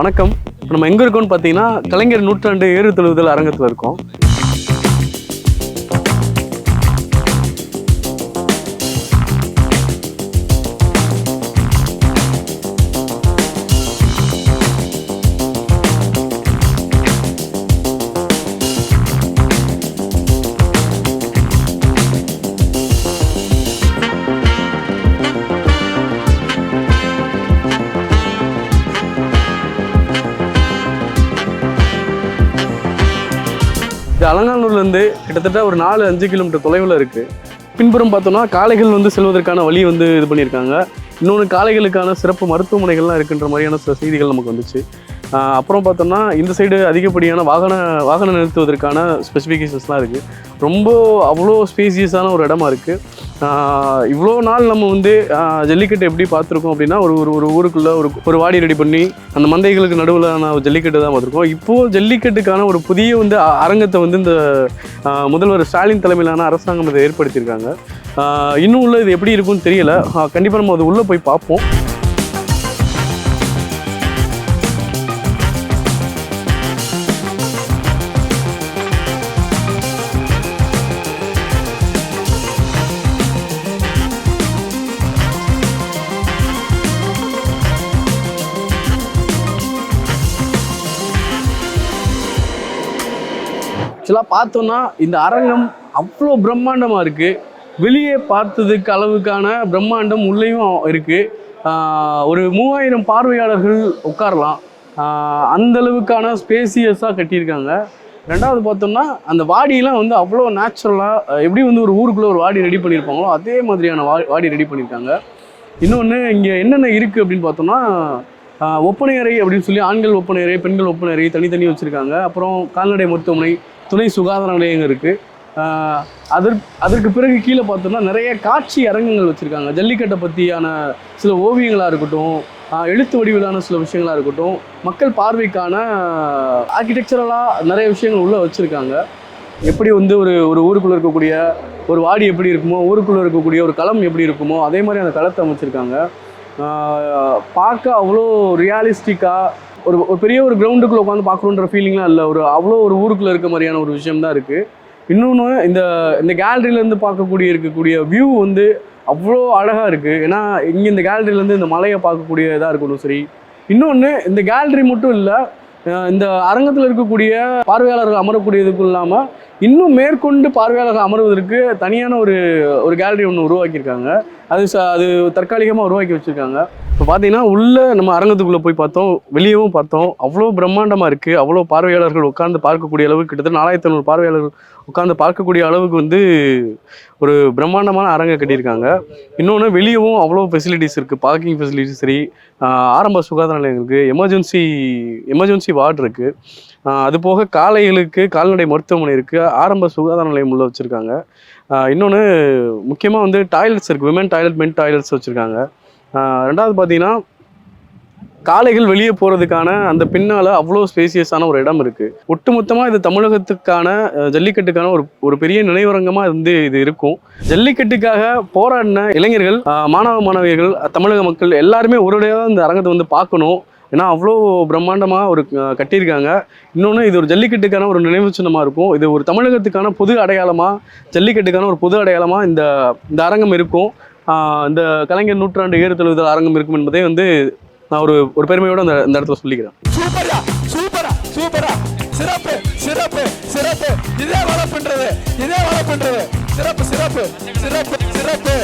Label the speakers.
Speaker 1: வணக்கம். இப்போ நம்ம எங்கே இருக்கோம்னு பார்த்தீங்கன்னா கலைஞர் நூற்றாண்டு ஏறு தழுவுதல் அரங்கத்தில் இருக்கோம். அலங்காநல்லூர்லேருந்து கிட்டத்தட்ட ஒரு நாலு அஞ்சு கிலோமீட்டர் தொலைவில் இருக்குது பின்புறம் பார்த்தோம்னா காளைகள் வந்து செல்வதற்கான வழி வந்து இது பண்ணியிருக்காங்க. இன்னொன்று காளைகளுக்கான சிறப்பு மருத்துவமனைகள்லாம் இருக்குன்ற மாதிரியான சில செய்திகள் நமக்கு வந்துச்சு. அப்புறம் பார்த்தோம்னா இந்த சைடு அதிகப்படியான வாகன வாகனம் நிறுத்துவதற்கான ஸ்பெசிஃபிகேஷன்ஸ்லாம் இருக்குது ரொம்ப அவ்வளோ ஸ்பேசியஸான ஒரு இடமா இருக்குது இவ்வளோ நாள் நம்ம வந்து ஜல்லிக்கட்டு எப்படி பார்த்துருக்கோம் அப்படின்னா ஒரு ஒரு ஒரு ஊருக்குள்ளே ஒரு ஒரு வாடி ரெடி பண்ணி அந்த மந்தைகளுக்கு நடுவில் நான் ஜல்லிக்கட்டு தான் பார்த்துருக்கோம். இப்போது ஜல்லிக்கட்டுக்கான ஒரு புதிய வந்து அரங்கத்தை வந்து இந்த முதல்வர் ஸ்டாலின் தலைமையிலான அரசாங்கம் இதை ஏற்படுத்தியிருக்காங்க. இன்னும் உள்ள இது எப்படி இருக்கும்னு தெரியல. கண்டிப்பாக நம்ம அது உள்ளே போய் பார்ப்போம். ஆக்சுவலாக பார்த்தோன்னா இந்த அரங்கம் அவ்வளோ பிரம்மாண்டமாக இருக்குது வெளியே பார்த்ததுக்கு அளவுக்கான பிரம்மாண்டம் உள்ளேயும் இருக்குது ஒரு மூவாயிரம் பார்வையாளர்கள் உட்காரலாம். அந்தளவுக்கான ஸ்பேசியஸாக கட்டியிருக்காங்க. ரெண்டாவது பார்த்தோம்னா அந்த வாடியெலாம் வந்து அவ்வளோ நேச்சுரலாக எப்படி வந்து ஒரு ஊருக்குள்ளே ஒரு வாடி ரெடி பண்ணியிருப்பாங்களோ அதே மாதிரியான வா வாடி ரெடி பண்ணியிருக்காங்க. இன்னொன்று இங்கே என்னென்ன இருக்குது அப்படின்னு பார்த்தோம்னா ஒப்பனை அறை அப்படின்னு சொல்லி ஆண்கள் ஒப்பனை அறை பெண்கள் ஒப்பனை அறை தனித்தனி வச்சுருக்காங்க. அப்புறம் கால்நடை மருத்துவமனை துணை சுகாதார நிலையங்கள் இருக்குது அதற்கு அதற்கு பிறகு கீழே பார்த்தோம்னா நிறைய காட்சி அரங்கங்கள் வச்சுருக்காங்க. ஜல்லிக்கட்டை பற்றியான சில ஓவியங்களாக இருக்கட்டும் எழுத்து வடிவிலான சில விஷயங்களாக இருக்கட்டும் மக்கள் பார்வைக்கான ஆர்கிடெக்சரலாக நிறைய விஷயங்கள் உள்ளே வச்சுருக்காங்க. எப்படி வந்து ஒரு ஒரு ஊருக்குள்ளே இருக்கக்கூடிய ஒரு வாடி எப்படி இருக்குமோ ஊருக்குள்ளே இருக்கக்கூடிய ஒரு களம் எப்படி இருக்குமோ அதே மாதிரி அந்த களத்தை அமைச்சிருக்காங்க. பார்க்க அவ்வளோ ரியாலிஸ்டிக்காக ஒரு ஒரு பெரிய ஒரு கிரவுண்டுக்குள்ளே உட்காந்து பார்க்கணுன்ற ஃபீலிங்லாம் இல்லை. ஒரு அவ்வளோ ஒரு ஊருக்குள்ளே இருக்க மாதிரியான ஒரு விஷயம் தான் இருக்குது இன்னொன்று இந்த இந்த கேலரியிலேருந்து பார்க்கக்கூடிய இருக்கக்கூடிய வியூ வந்து அவ்வளோ அழகாக இருக்குது ஏன்னா இங்கே இந்த கேலரியிலேருந்து இந்த மலையை பார்க்கக்கூடிய இதாக இருக்கணும் சரி. இன்னொன்று இந்த கேலரி மட்டும் இல்லை இந்த அரங்கத்தில் இருக்கக்கூடிய பார்வையாளர்கள் அமரக்கூடியதுக்கும் இல்லாமல் இன்னும் மேற்கொண்டு பார்வையாளர்கள் அமர்வதற்கு தனியான ஒரு ஒரு கேலரி ஒன்று உருவாக்கியிருக்காங்க. அது ச அது தற்காலிகமாக உருவாக்கி வச்சுருக்காங்க. இப்போ பார்த்தீங்கன்னா உள்ளே நம்ம அரங்கத்துக்குள்ளே போய் பார்த்தோம் வெளியவும் பார்த்தோம். அவ்வளோ பிரம்மாண்டமாக இருக்குது அவ்வளோ பார்வையாளர்கள் உட்காந்து பார்க்கக்கூடிய அளவுக்கு கிட்டத்தட்ட நாலாயிரத்தி ஐநூறு பார்வையாளர்கள் உட்காந்து பார்க்கக்கூடிய அளவுக்கு வந்து ஒரு பிரம்மாண்டமான அரங்கம் கட்டியிருக்காங்க. இன்னொன்று வெளியவும் அவ்வளோ ஃபெசிலிட்டிஸ் இருக்குது பார்க்கிங் ஃபெசிலிட்டிஸ் சரி ஆரம்ப சுகாதார நிலையம் இருக்குது எமர்ஜென்சி எமர்ஜென்சி வார்டு இருக்குது அது போக காலைகளுக்கு கால்நடை மருத்துவமனை இருக்குது ஆரம்ப சுகாதார நிலையம் உள்ள வச்சுருக்காங்க. இன்னொன்று முக்கியமாக வந்து டாய்லெட்ஸ் இருக்குது விமன் டாய்லெட் மென் டாய்லெட்ஸ் வச்சுருக்காங்க. ரெண்டாவது பார்த்தீங்கன்னா காளைகள் வெளியே போகிறதுக்கான அந்த பின்னால் அவ்வளோ ஸ்பேசியஸான ஒரு இடம் இருக்குது ஒட்டுமொத்தமாக இது தமிழகத்துக்கான ஜல்லிக்கட்டுக்கான ஒரு ஒரு பெரிய நினைவரங்கமாக வந்து இது இருக்கும். ஜல்லிக்கட்டுக்காக போராடின இளைஞர்கள் மாணவ மாணவியர்கள் தமிழக மக்கள் எல்லாருமே ஒருடையாக இந்த அரங்கத்தை வந்து பார்க்கணும். ஏன்னா அவ்வளோ பிரம்மாண்டமாக ஒரு கட்டியிருக்காங்க. இன்னொன்று இது ஒரு ஜல்லிக்கட்டுக்கான ஒரு நினைவு சின்னமாக இருக்கும். இது ஒரு தமிழகத்துக்கான பொது அடையாளமாக ஜல்லிக்கட்டுக்கான ஒரு பொது அடையாளமாக இந்த இந்த அரங்கம் இருக்கும். இந்த கலைஞர் நூற்றாண்டு ஏறு தழுவுதல் அரங்கம் இருக்கும் என்பதை வந்து நான் ஒரு ஒரு பெருமையோடு அந்த இந்த இடத்துல சொல்லிக்கிறேன்.
Speaker 2: சூப்பரா சூப்பரா சூப்பரா. சிறப்பு சிறப்பு சிறப்பு. இதே வளர்ப்புன்றது இதே வளர்ப்புன்றது. சிறப்பு சிறப்பு சிறப்பு சிறப்பு.